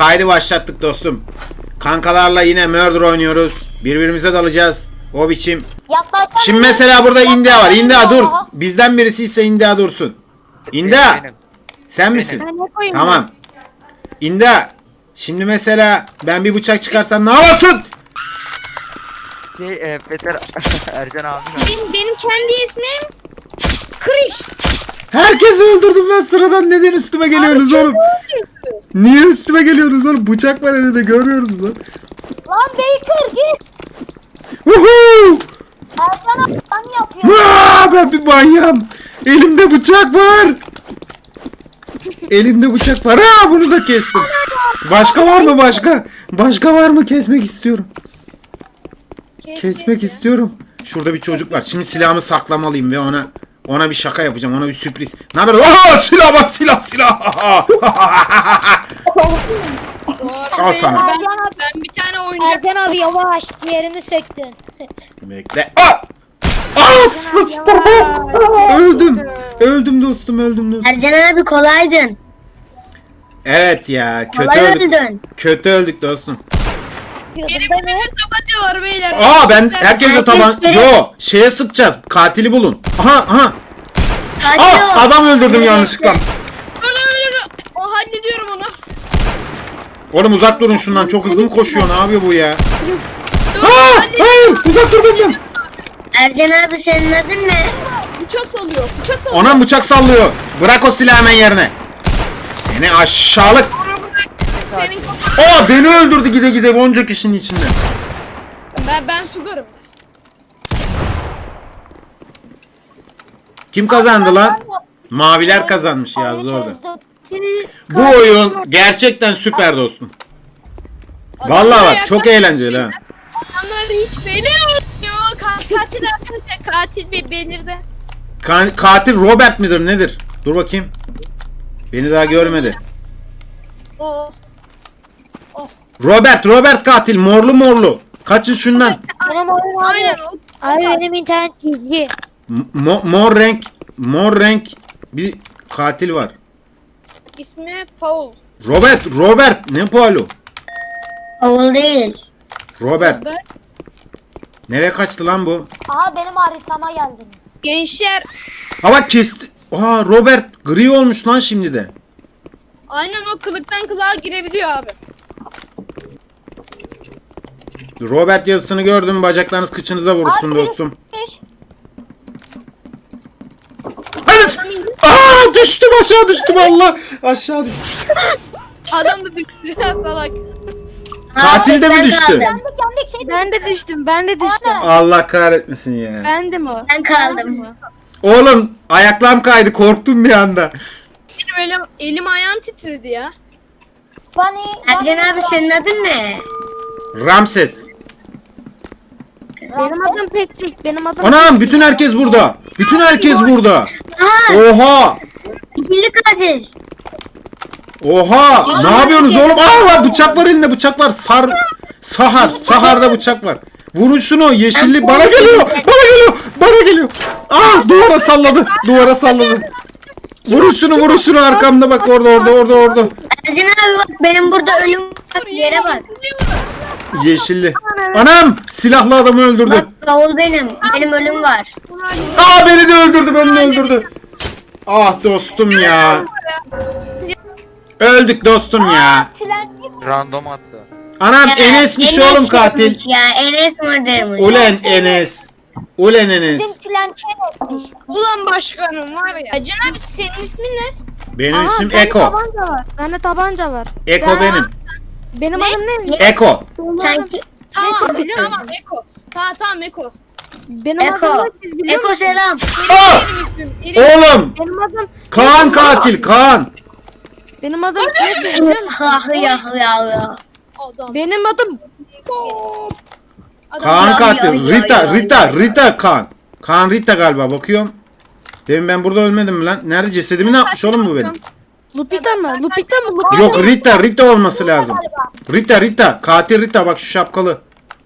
Kaydı başlattık dostum. Kankalarla yine murder oynuyoruz. Birbirimize dalacağız. O biçim. Yaklaşsana. Şimdi mesela burada India var. India dur. Bizden birisi ise India dursun. India Benim. sen misin? Ben ne koyayım? Tamam. India şimdi mesela ben bir bıçak çıkarsam ne yapıyorsun? Şey e, Peter Ercan abi. Benim, benim kendi ismim Kriş. Herkesi öldürdüm lan sıradan neden üstüme geliyorsunuz oğlum? Niye üstüme geliyorsunuz oğlum? Bıçak var elimde görüyoruz lan. Lan Baker git. Ercan abi sen yapıyor. Aa, ben bir manyağım. Elimde bıçak var. Elimde bıçak var. Aa, bunu da kestim. Başka var mı başka? Başka var mı? Kesmek istiyorum. Kesmek istiyorum. Şurada bir çocuk var. Şimdi silahımı saklamalıyım ve ona ona bir şaka yapacağım. Ona bir sürpriz. Ne haber? Aa, silah var silah silah. Al sana. Ben, ben bir tane oyuncak. Ercan abi yavaş ciğerimi söktün. Bekle. Aa! Aa, sıçtım. Öldüm. Öldüm dostum, öldüm dostum. Ercan abi kolaydın. Evet ya, kötü Kolay öldük. öldün. Kötü öldük dostum. Benim önümde tabanca var beyler. Aa ben herkese Herkes taban... Yo şeye sıkacağız. Katili bulun. Aha aha. Kaçıyor. Aa adam öldürdüm yanlışlıkla. Dur dur dur. dur. O hallediyorum onu. Oğlum uzak durun şundan. Çok hızlı mı koşuyor? Ne yapıyor bu ya? Dur Aa, hallediyorum. hayır uzak dur benden. Ercan abi senin adın ne? Bıçak salıyor. Bıçak salıyor. Ona bıçak sallıyor. Bırak o silahı hemen yerine. Seni aşağılık. Sonra bırak. Senin kafan. Aa beni öldürdü gide gide onca kişinin içinde. Ben, ben sugarım. Kim kazandı lan? Maviler kazanmış yazdı orada. Bu oyun gerçekten süper dostum. Vallahi bak çok eğlenceli ha. Adamlar hiç. Ka- Katil arkadaşlar. Katil bir belirdi. Ka- katil Robert midir nedir? Dur bakayım. Beni daha görmedi. O. Robert, Robert katil. Morlu morlu. Kaçın şundan. Aynen o. Abi benim internet çizgi. Mo- mor renk, mor renk bir katil var. İsmi Paul. Robert, Robert. Ne Paulo? Oğul değil. Robert. Ben- Nereye kaçtı lan bu? Aha benim haritama geldiniz. Gençler. Ha bak kesti. Aa Robert gri olmuş lan şimdi de. Aynen o kılıktan kılığa girebiliyor abi. Robert yazısını gördüm. Bacaklarınız kıçınıza vursun Abi, dostum. Beş. Evet. Aa düştüm aşağı düştüm Allah. Aşağı düştüm. Adam da düştü ya salak. Katil de mi ben düştü? kaldım. Yendik yendik şey Ben de düştüm, ben de düştüm. Allah kahretmesin ya. Bendim o. Ben kaldım. Oğlum ayaklarım kaydı korktum bir anda. Benim elim, elim ayağım titredi ya. Bunny. Ercan abi senin adın ne? Ramses. Benim adım Patrick, benim adım Anam bütün herkes burada. Bütün herkes burada. Ha, Oha. İkili katil. Oha. Ne yapıyorsunuz oğlum? Allah bıçak var elinde bıçak var. Sar. Sahar. Saharda bıçak var. Vurun şunu yeşilli bana geliyor. Bana geliyor. Bana geliyor. Ah duvara salladı. Duvara salladı. Vurun şunu vurun şunu arkamda bak orada orada orada orada. Ercan abi bak benim burada ölüm var. Yere bak. Yeşilli. Anam silahlı adamı öldürdü. Bak kavul benim. Benim ölüm var. Aa beni de öldürdü beni de öldürdü. Ah dostum ya. Öldük dostum ya. Random attı. Anam Ya, Enes'miş Enes oğlum katil. Ya Enes mırdermiş. Ulen Enes. Ulen bizim Enes. silenci etmiş. Ulan başkanım var ya. Can abi senin ismin ne? Benim Aha, isim bende Eko. tabanca var. Bende tabanca var. Eko benim. Benim adım ne? Eko. Sanki Tamam tamam Eko. Tamam tamam Eko. Benim Eko. adım ne siz biliyor Eko musunuz? selam. Aa! Benim ismim. Erim. Oğlum. Benim adım, Kaan katil Kaan. benim adım ne biliyor musunuz? Ah ya ya ya. Adam. Benim adım Adam. Kaan katil. Rita Rita. Rita Kaan. Kaan Rita galiba bakıyorum. Demin ben burada ölmedim mi lan? Nerede cesedimi ne yapmış oğlum bu benim? Lupita mı? Lupita mı? Lupita. Yok Rita Rita olması lazım. Rita Rita. Katil Rita bak şu şapkalı.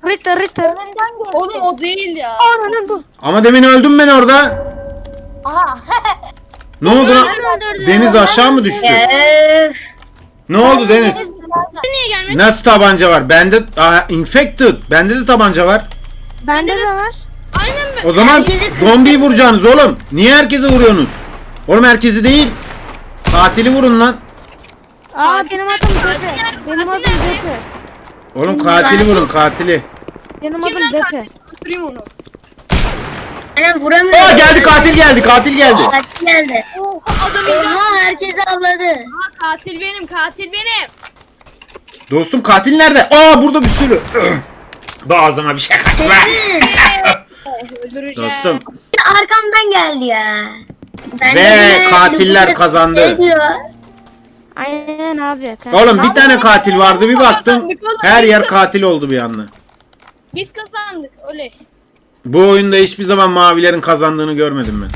Rita Rita. Önünden geçti. Oğlum o değil ya. Ananın bu. Ama demin öldüm ben orada. Aha. Ne oldu lan? Deniz aşağı mı düştü? Öf. Ne oldu Deniz? Deniz Niye gelmedi? Nasıl tabanca var? Bende Aa, infected. Bende de tabanca var. Bende de var. Aynen ben. O zaman zombiyi vuracaksınız oğlum. Niye herkese vuruyorsunuz? Oğlum herkesi değil. Katili vurun lan. Aa benim adım nerede? Benim adım? Depe. Oğlum katili vurun katili. Benim adım Kimden Depe. katil? Öldüreyim onu. Anam vuramıyorum. Aa geldi katil geldi katil geldi. Katil geldi. Oha adam indi. Oha herkes avladı. Aha, katil benim katil benim. Dostum katil nerede? Aa burada bir sürü. Boğazıma bir şey kaçma. Eh, Öldüreceğim. Dostum Arkamdan geldi ya. Ben Ve de- katiller kazandı. Ne diyor? Aynen abi. Oğlum bir tane katil vardı bir baktım. Her yer katil oldu bir anda. Biz kazandık. Oley. Bu oyunda hiçbir zaman mavilerin kazandığını görmedim ben.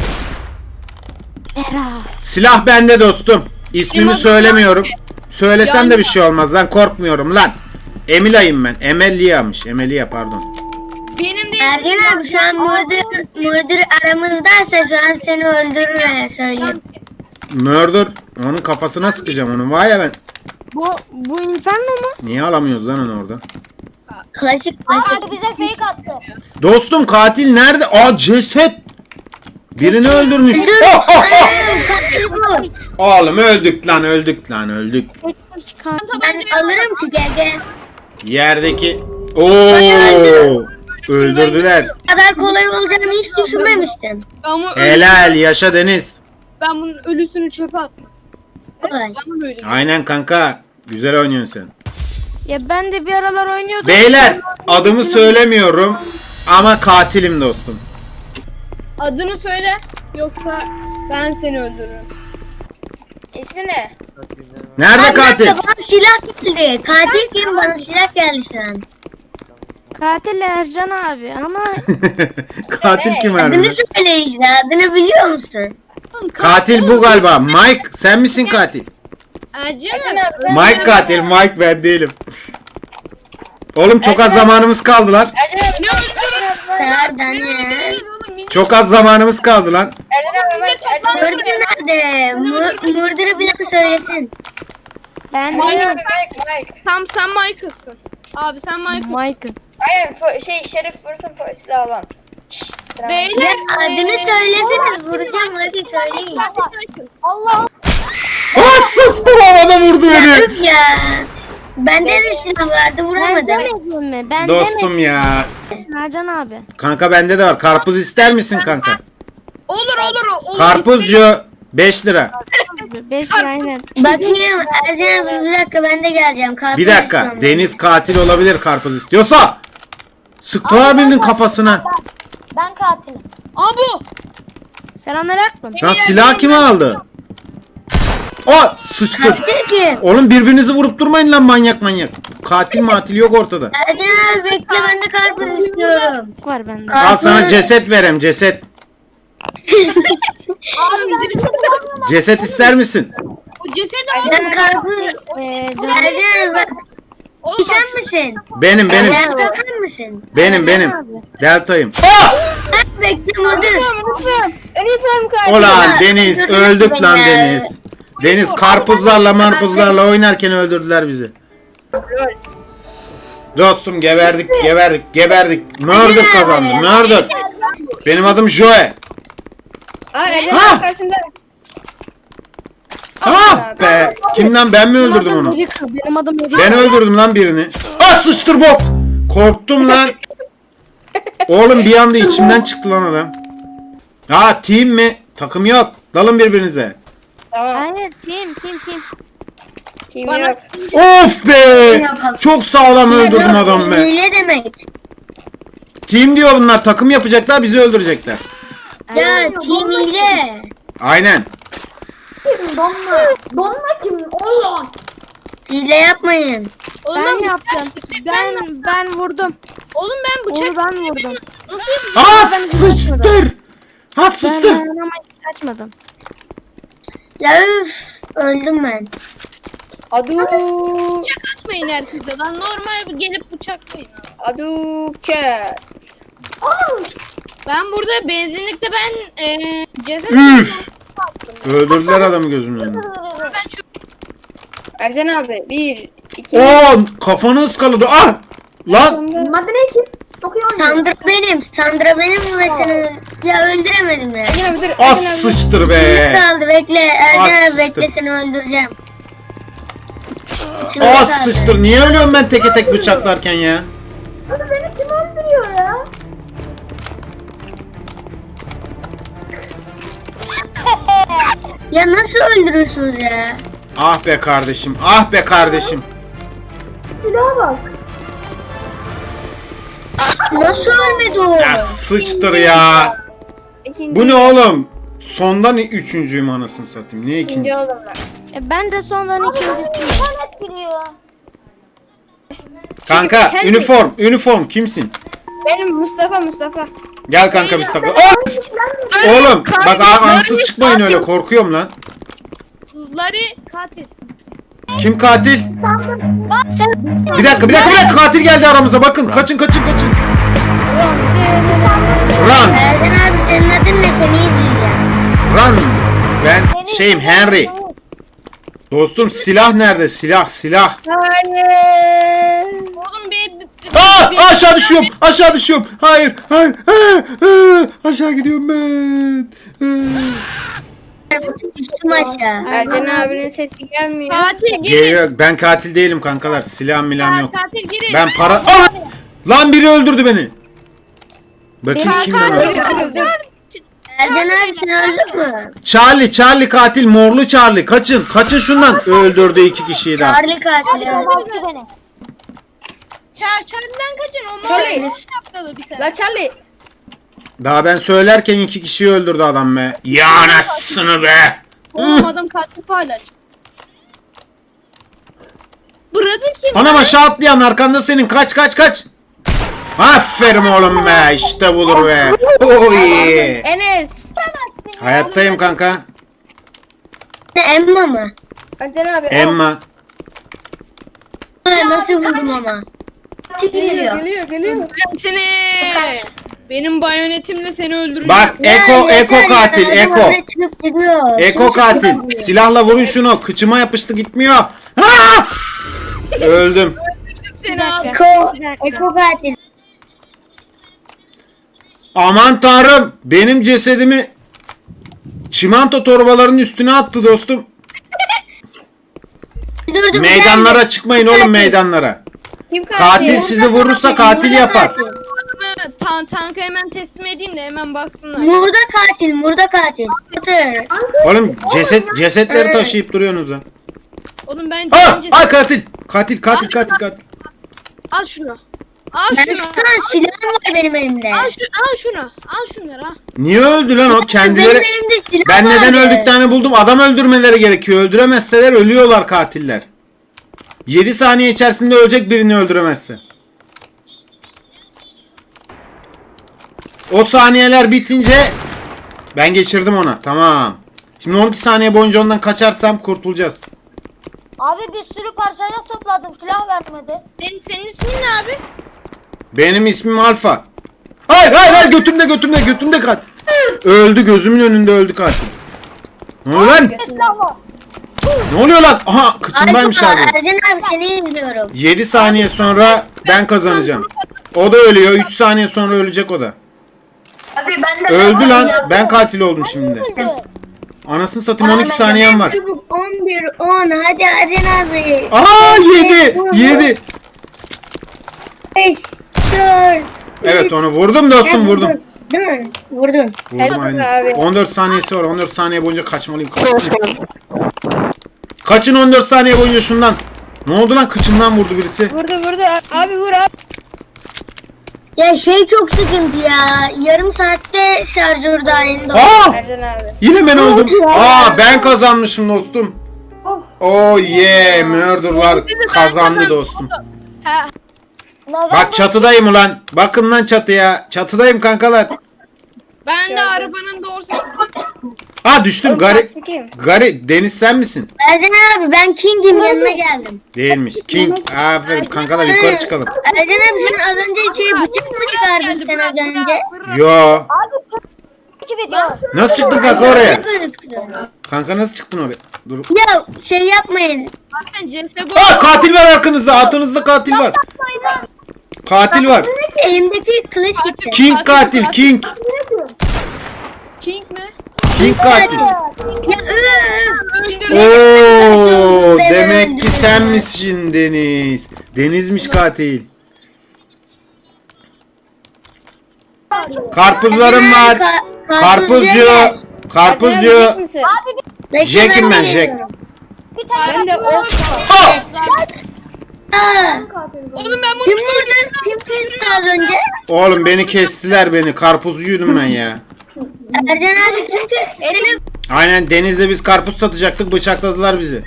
Silah bende dostum. İsmimi söylemiyorum. Söylesem de bir şey olmaz lan korkmuyorum lan. Emilay'ım ben. Emelia'mış. Emelia pardon. Benim de Ergen abi şu an murder, murder aramızdaysa şu an seni öldürür he söyleyeyim. Murder. Onun kafasına sıkacağım onu. Vay ya ben. Bu bu inferno mu? Niye alamıyoruz lan onu orada? Klasik klasik. hadi bize fake attı. Dostum katil nerede? Aa ceset. Birini öldürmüş. Oh, oh, oh. Aa, Katil bu. Oğlum öldük lan öldük lan öldük. Ben alırım ki gel gel. Yerdeki. Oo! Öldürdüler. Bu kadar kolay olacağını hiç düşünmemiştim. ben Helal yaşa Deniz. ben bunun ölüsünü çöpe attım. Kolay. Aynen kanka. Güzel oynuyorsun sen. Ya ben de bir aralar oynuyordum. Beyler adımı söylemiyorum ama katilim dostum. Adını söyle. Yoksa ben seni öldürürüm. İsmi ne? Nerede katil? Bana silah geldi. Katil kim? Bana silah geldi şu an. Katil Ercan abi ama katil kim Adını harbiden? söyle işte. Adını biliyor musun? Katil bu galiba. Mike sen misin katil? Ercan Mike katil. Mike ben değilim. Oğlum çok az zamanımız kaldı lan. Ne? Nereden ya? Oğlum, Çok az zamanımız kaldı lan. Toplandı Murder nerede? Mur- Murder'ı bilen söylesin. ben Mike, değilim. Mike, Mike. Tam sen Michael'sın. Abi sen Michael. Michael. Aynen po- şey Şerif vursun polisiyle alan. Ya Beyler. adını eee, söyleseniz vuracağım hadi söyleyin. Michael. Allah Aa sıçtım havada vurdu beni. Öf ya. Bende de silah vardı Ben vuramadım. demedim mi? Ben Dostum ya. demedim. Ercan abi. Kanka bende de var. Karpuz ister misin kanka? Olur olur olur. Karpuzcu 5 lira. 5 lira aynen. Bakayım Ercan abi bir dakika ben de geleceğim. Karpuz Bir dakika. istiyorum. Deniz katil olabilir karpuz istiyorsa. Sıktılar birinin kafasına. ben katilim. Aa bu. Selamünaleyküm. Lan silah kim aldı? O sıçtı. Katil kim? Oğlum birbirinizi vurup durmayın lan manyak manyak. Katil matil yok ortada. Ercan abi bekle ben de karpuz istiyorum. Var bende. Al sana ceset verem ceset. Abi bizim Ceset ister misin? o cesedi Ben al. karpuz... Ee, can- Ercan abi bak. Oğlum Sen misin? Benim benim. Ercan sen misin? Benim benim. Deltayım. Aa! Bekle Murder. Üniform kartı. Ulan Ya, Deniz öldük lan beni. Deniz. Deniz karpuzlarla marpuzlarla oynarken öldürdüler bizi. Dostum geberdik geberdik geberdik. Murder kazandı Murder. Benim adım Joe. Aa abi karşında. Ah be. Kimden ben mi öldürdüm onu? Benim adım. Ben öldürdüm lan birini. Ah sıçtır bok. Korktum lan. Oğlum bir anda içimden çıktı lan adam. Ha team mi? Takım yok. Dalın birbirinize. Tamam. Hayır team team team. Team Bana yok. Of be. Çok sağlam öldürdüm adam be. Hile demek. Team diyor bunlar. Takım yapacaklar bizi öldürecekler. Ya team hile. Aynen. Donma. Donma kim? Allah. Hile yapmayın. Oğlum Ben ben, yaptım. Ben ben vurdum. Oğlum ben bıçak Onu ben vurdum. nasıl yapayım? Ah Ben sıçtır. Ha Ben sıçtır. dayanamayıp kaçmadım. Ya üf. Öldüm ben. Adu. Bıçak atmayın herkese lan. Normal gelip bıçaklayın. Adu cat. Ben burada benzinlikte ben eee ceset Üf. Öldürdüler adamı gözümün önünde. ben çöp Ercan abi. Bir, iki, Oo kafanı ıskaladı. Ah! Lan Madde ne ki? Çok iyi oynuyor. Sandra benim. Sandra benim ve seni ya öldüremedim ya. Ercan abi dur. az abi. sıçtır be. kaldı bekle. Az Ercan abi bekle seni öldüreceğim. Şurada Az kaldı. sıçtır. Niye ölüyorum ben teke tek bıçaklarken ya? Abi beni kim öldürüyor ya? Ya nasıl öldürüyorsunuz ya? Ah be kardeşim. Ah be kardeşim. Silaha bak. Nasıl ölmedi o? Ya sıçtır ya. İkinci, Bu ne oğlum? Sondan üçüncüyüm anasını satayım. Niye ikinci ikinci? oldum ben. E, ben de sondan ikincisiyim. İnternet giriyor. Kanka Kendi- üniform. Üniform kimsin? Benim Mustafa Mustafa. Gel kanka takıl. Ah! Oğlum bak a- ansız çıkmayın öyle korkuyorum lan. Larry katil. Kim katil? Bir dakika bir dakika bir dakika katil geldi aramıza bakın kaçın kaçın kaçın. Run Ercan abi senin adın ne? Seni izleyeceğim. run. Ben şeyim Henry. Dostum silah nerede silah silah. Hayır. Oğlum bir, Aa, bir- aşağı düşüyorum aşağı düşüyorum. Hayır hayır. Aa, aşağı gidiyorum ben. Aa. Aşağı. Ercan abinin sesi gelmiyor. Katil girin. Geliyor. Ben katil değilim kankalar. Silahım milahım yok. Katil girin. Ben para... Aa! Lan biri öldürdü beni. Bakayım kimden öldü? Dur, dur. Ercan abi sen öldün mü? Charlie, Charlie katil, morlu Charlie. Kaçın, kaçın şundan. Öldürdü iki kişiyi daha. Charlie katil. öldü. Çar çardan kaçın. O şapkalı bir tane. La Charlie. Daha ben söylerken iki kişiyi öldürdü adam be. Ya anasını be. Oğlum adam katil paylaş. Brother kim? Anam aşağı atlayan arkanda senin. Kaç kaç kaç. Aferin oğlum be. İşte budur be. Oy. Enes. Hayattayım kanka. Ne, Emma mı? Ercan abi. Emma. Ha, Nasıl vurdum ama? Geliyor geliyor geliyor. Seni. Benim bayonetimle seni öldüreceğim. Bak Eko, Eko katil, Eko. Eko katil. Silahla vurun şunu. Kıçıma yapıştı gitmiyor. Öldüm. seni abi. Eko. Eko katil. Aman tanrım benim cesedimi çimento torbalarının üstüne attı dostum. Durdum, Meydanlara çıkmayın oğlum meydanlara. Kim katil? Katil sizi vurursa katil yapar. Tan tanka hemen teslim edeyim de hemen baksınlar. Murda katil, murda katil. Otur. Oğlum ceset cesetleri taşıyıp duruyorsunuz lan. Oğlum ben Aa, önce- katil. Katil katil katil katil. al şunu. Al Ben şunu. şu an silahım var benim elimde. Al şu al şunu. Al şunları al. Niye öldü lan o kendileri? Benim elimde silah Ben neden vardı. öldüklerini buldum. Adam öldürmeleri gerekiyor. Öldüremezseler ölüyorlar katiller. 7 saniye içerisinde ölecek birini öldüremezse. O saniyeler bitince ben geçirdim ona. Tamam. Şimdi 12 saniye boyunca ondan kaçarsam kurtulacağız. Abi bir sürü parçayla topladım. Silah vermedi. Senin senin ismin ne abi? Benim ismim Alfa. Hayır hayır hayır götümde götümde götümde katil. Öldü gözümün önünde öldü katil. Ne oluyor lan? Ne oluyor lan? Aha kıçımdaymış Ay, abi. Ercan abi seni izliyorum. 7 saniye sonra ben kazanacağım. O da ölüyor. 3 saniye sonra ölecek o da. Abi ben Öldü lan. Ben katil oldum şimdi. Anasını satayım 12 saniyem var. Çabuk 11, 10 hadi Ercan abi. Aa 7. 7. 5, 4, Evet onu vurdum dostum vurdum. Değil mi? Vurdun. Vurdum aynen. abi. 14 saniyesi var. 14 saniye boyunca kaçmalıyım. Kaçın. Kaçın 14 saniye boyunca şundan. Ne oldu lan kıçımdan vurdu birisi. Vurdu vurdu. Abi vur abi. Ya şey çok sıkıntı ya. Yarım saatte şarjör dahilinde. Aa! Ercan abi. Yine ben oldum. Aa ben kazanmışım dostum. Oh yeah murderlar kazandı dostum. Neden Bak çatıdayım ulan. Bakın lan çatıya. Çatıdayım kankalar. ben de arabanın doğrusu. Aa düştüm. Katil kim? Gari Deniz sen misin? Ercan abi ben King'im yanına geldim. Değilmiş. King. Aferin kankalar yukarı çıkalım. Ercan abi sen az önce şey bıçak mı çıkardın sen az önce? Yo. takip ediyor? Nasıl çıktın kanka oraya? Kanka nasıl çıktın oraya? Dur. Ya şey yapmayın. Abi sen CSGO. Ah katil var arkanızda. Altınızda katil var. Katil var. Elimdeki kılıç gitti. King katil. King. King katil. Oo, demek ki sen misin Deniz. Denizmiş katil. Karpuzlarım var. Ka- Karpuzcu. Karpuzcu. Jack'im ben. Bir tane Ben de o. Aa, Oğlum ben bunu Kim vurdu? Kim kesti az önce? Oğlum beni kestiler beni. Karpuzcuydum ben ya. Ercan abi kim kesti seni? Aynen Deniz'le biz karpuz satacaktık. Bıçakladılar bizi.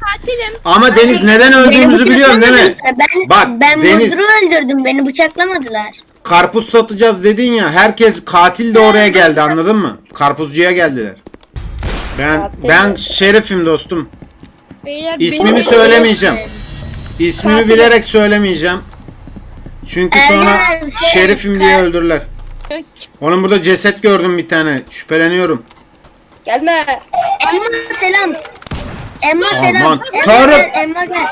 katilim. Ama Deniz neden öldüğümüzü biliyorsun değil mi? Ben, Bak, ben Deniz. Öldürdüm. Beni bıçaklamadılar. Karpuz satacağız dedin ya. Herkes katil de oraya geldi anladın mı? Karpuzcuya geldiler. Ben ben şerifim dostum. Beyler İsmimi benim- söylemeyeceğim. İsmimi Katil. bilerek söylemeyeceğim. Çünkü sonra abi, şerifim diye öldürürler. Oğlum burada ceset gördüm bir tane. Şüpheleniyorum. Gelme. Emma selam. Emma Aman selam. Emma tanrım. gel, Emma gel.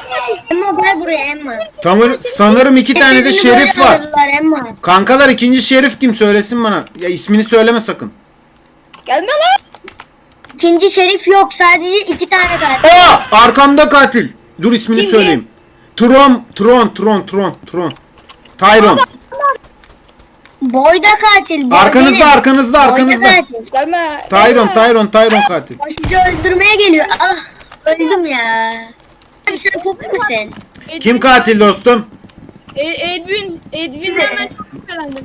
Emma gel buraya Emma. Tanır, sanırım iki tane de şerif var. alırlar Emma. Kankalar ikinci şerif kim söylesin bana. Ya ismini söyleme sakın. Gelme lan. İkinci şerif yok. Sadece iki tane kaldı. Aa! Arkamda katil. Dur ismini Kim, söyleyeyim. Tron, Tron, Tron, Tron, Tron. Tyron. Boyda katil. boy Arkanızda, benim. arkanızda, Boyda arkanızda. katil. Gelme. Tyron. Tyron, Tyron katil. Sizi öldürmeye geliyor. Ah öldüm ya. Abi sen popi misin? Edwin- Kim katil dostum? E, Edwin. Edwin'den ben çok şüphelendim.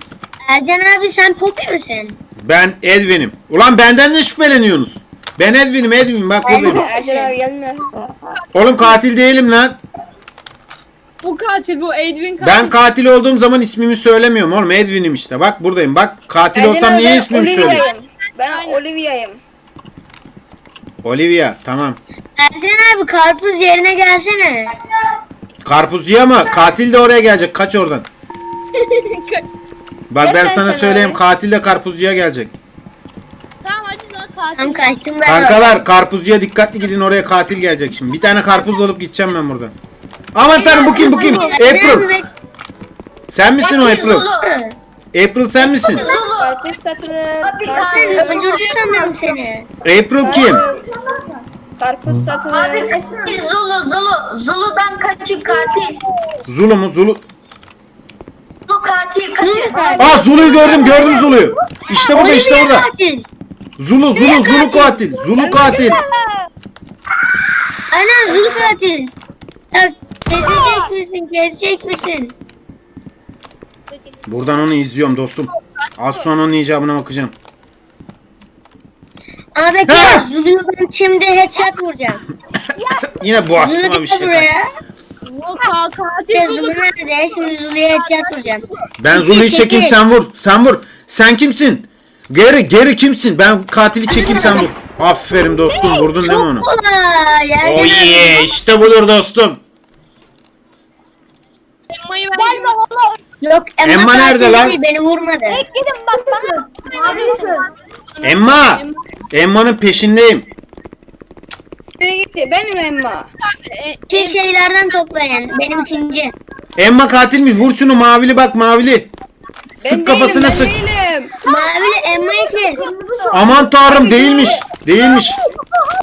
Ercan abi sen popi misin? Ben Edwin'im. Ulan benden de şüpheleniyorsunuz. Ben Edwin'im, Edwin bak buradayım. Ercan abi gelme. Oğlum katil değilim lan. Bu katil bu Edwin katil. Ben katil olduğum zaman ismimi söylemiyorum oğlum. Edwin'im işte. Bak buradayım. Bak katil Ercan olsam niye ismimi söyleyeyim? Olivia'yım. Ben Aynen. Olivia'yım. Olivia tamam. Ercan abi karpuz yerine gelsene. Karpuzcuya mı? Katil de oraya gelecek. Kaç oradan. Bak Ya ben sen sana sen söyleyeyim. abi. Katil de karpuzcuya gelecek. tamam hadi lan katil. Tam kaçtım ben. Kankalar karpuzcuya dikkatli gidin oraya katil gelecek şimdi. Bir tane karpuz alıp gideceğim ben buradan. Aman tanrım bu kim bu kim? Abi April. Sen misin o April? April sen misin? Karpuz satılır. Ben Karpuz. öldürdü sanırım seni. April kim? Karpuz. Satılır. Zulu, Zulu, Zulu'dan kaçın katil. Zulu mu? Zulu. Zulu katil kaçın. Aa Zulu'yu gördüm gördüm Zulu'yu. İşte burada işte burada. katil. Zulu Zulu Zulu katil. Zulu katil. Ana Zulu katil. Ya kesecek misin? Kesecek misin? Buradan onu izliyorum dostum. Az sonra onun icabına bakacağım. Abi Ha! gel Zulu'yu ben şimdi headshot vuracağım. Yine bu Zulu aklıma bir gel şey. buraya. Katil Ya Zulu. Nerede? Şimdi Zulu'ya headshot vuracağım. Ben Zulu'yu sekiz. çekeyim sen vur. Sen vur. Sen kimsin? Geri geri kimsin? Ben katili çekeyim sen vur. Aferin dostum vurdun değil mi onu? Kolay. Ercan Oh yeah işte budur dostum. Emma'yı ben Gelme valla. Yok Emma, Emma katil nerede lan? değil, Beni vurmadı. Gidin bak bana. Mavisin. Emma. Emma'nın peşindeyim. Nereye gitti? Benim Emma. İki şeylerden toplayın. Benim ikinci. Emma katilmiş. Vur şunu mavili bak mavili. Ben Sık kafasına değilim, sık. Ben değilim. Mavi Emma'yı kes. Aman tanrım değilmiş. Değilmiş.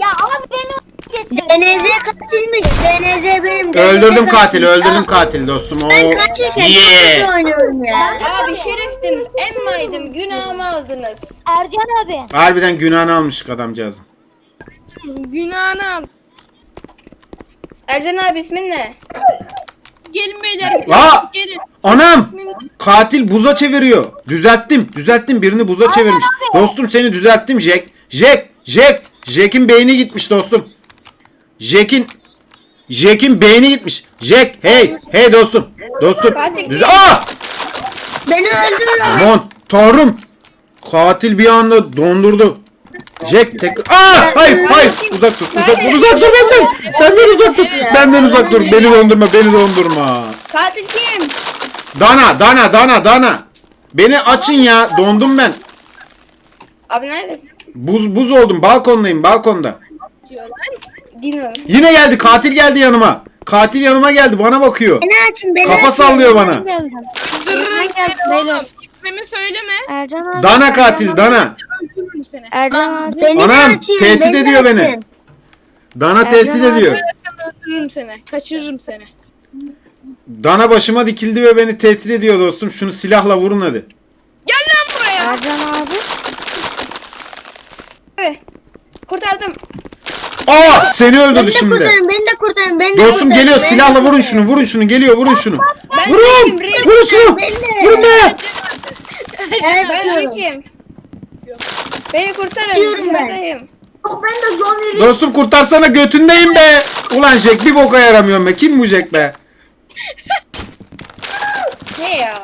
Ya abi beni getir. DNZ katilmiş. DNZ benim. DNZ Öldürdüm katili, katil. öldürdüm katili dostum. Oo. Ben katilken Yeah. yeah. oynuyorum ya. Abi şeriftim. Emma'ydım. Günahımı aldınız. Ercan abi. Harbiden günahını almış adamcağızın. günahını al. Ercan abi ismin ne? Gelin beyler. Aa! Gelin. Anam! Katil buza çeviriyor. Düzelttim. Düzelttim. Birini buza çevirmiş. Dostum seni düzelttim Jack. Jack! Jack! Jack'in beyni gitmiş dostum. Jack'in Jack'in beyni gitmiş. Jack hey hey dostum. Dostum. Kim? Aa! Beni öldürün. Aman tanrım. Katil bir anda dondurdu. Jack tek... Aa! Hayır hayır. Uzak dur. Uzak dur. Uzak dur benden. Benden uzak dur. Benden uzak dur. Beni dondurma. Beni dondurma. Katil kim? Dana, Dana, Dana, Dana. Beni açın ya. Dondum ben. Abi neredesin? Buz buz oldum. Balkondayım, balkonda. Diyorlar. Dino. Yine geldi katil geldi yanıma. Katil yanıma geldi bana bakıyor. Beni açın beni Kafa açın. sallıyor bana. Geldim. Öldürürüm geldim, seni beyler. oğlum. İsmimi söyleme. Ercan abi. Dana katil dana. Öldürürüm seni. Ercan abi. Beni Anam, açın, tehdit ediyor beni. açın. Dana Ercan tehdit abi. ediyor. Öldürürsem öldürürüm seni. Kaçırırım seni. Dana başıma dikildi ve beni tehdit ediyor dostum. Şunu silahla vurun hadi. Gel lan buraya. Ercan abi. Evet. Kurtardım. Aa seni Beni öldürdü de şimdi. kurtarın, beni de kurtarın, beni de Dostum kurtarın, geliyor beni de silahla vurun kurtarın. şunu vurun şunu geliyor vurun şunu. Ben Vurun! Rekim. Vurun şunu! Beni de. Vurun be! Evet, Ben diyorum. Rekim. Beni kurtarın. Diyorum ben. Buradayım. Ben de zombi Dostum kurtarsana götündeyim be. Ulan Jack bir boka yaramıyorum be. Kim bu Jack be? Ne ya?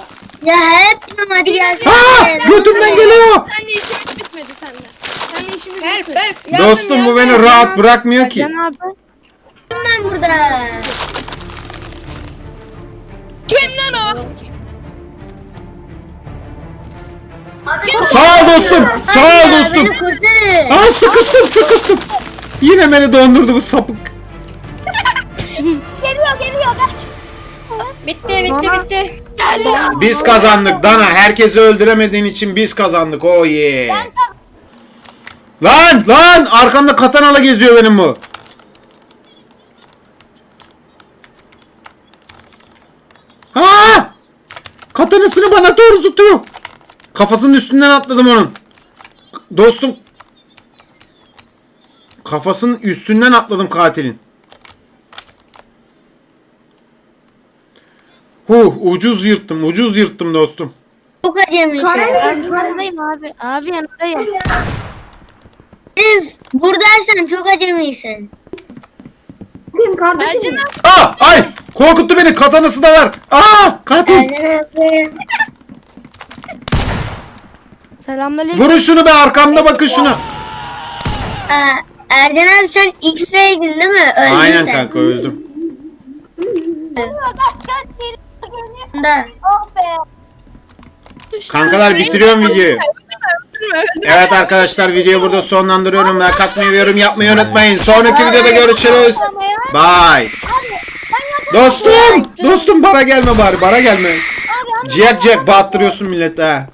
Ya hep diyorum hadi gelsin. Aa götümden geliyor. Bitmedi seninle. İşimiz Berk. Berk. yardım, Dostum bu yardım. beni rahat bırakmıyor ki. Abi. Ben burada. Kim lan o? Sağ ol dostum. Sağ ol Ya, dostum. Beni kurtarın. Aa sıkıştım sıkıştım. Yine beni dondurdu bu sapık. Geliyor geliyor kaç. Bitti bitti bitti. Biz kazandık Dana. Herkesi öldüremediğin için biz kazandık. Oh yeah. Lan lan arkamda katanalı geziyor benim bu. Ha! Katanasını bana doğru tutuyor. Kafasının üstünden atladım onun. Dostum. Kafasının üstünden atladım katilin. Huh ucuz yırttım ucuz yırttım dostum. Çok acemi şey. Abi yanındayım abi. Abi yanındayım. Elif buradaysan çok acemisin. Ercan abi. Aa ay korkuttu beni katanası da var. Aa katil. Ercan abi. Selamünaleyküm. Vurun şunu be arkamda bakın şuna. Aa, Ercan abi sen X-Ray'din değil mi? Öldün Aynen sen. kanka öldüm. Da. Oh be. Kankalar bitiriyorum videoyu. Evet arkadaşlar videoyu burada sonlandırıyorum. Like atmayı ve yorum yapmayı unutmayın. Sonraki videoda görüşürüz. Bye. Dostum. Dostum bana gelme bari bana gelme. Ciyak ciyak bağıttırıyorsun millete ha.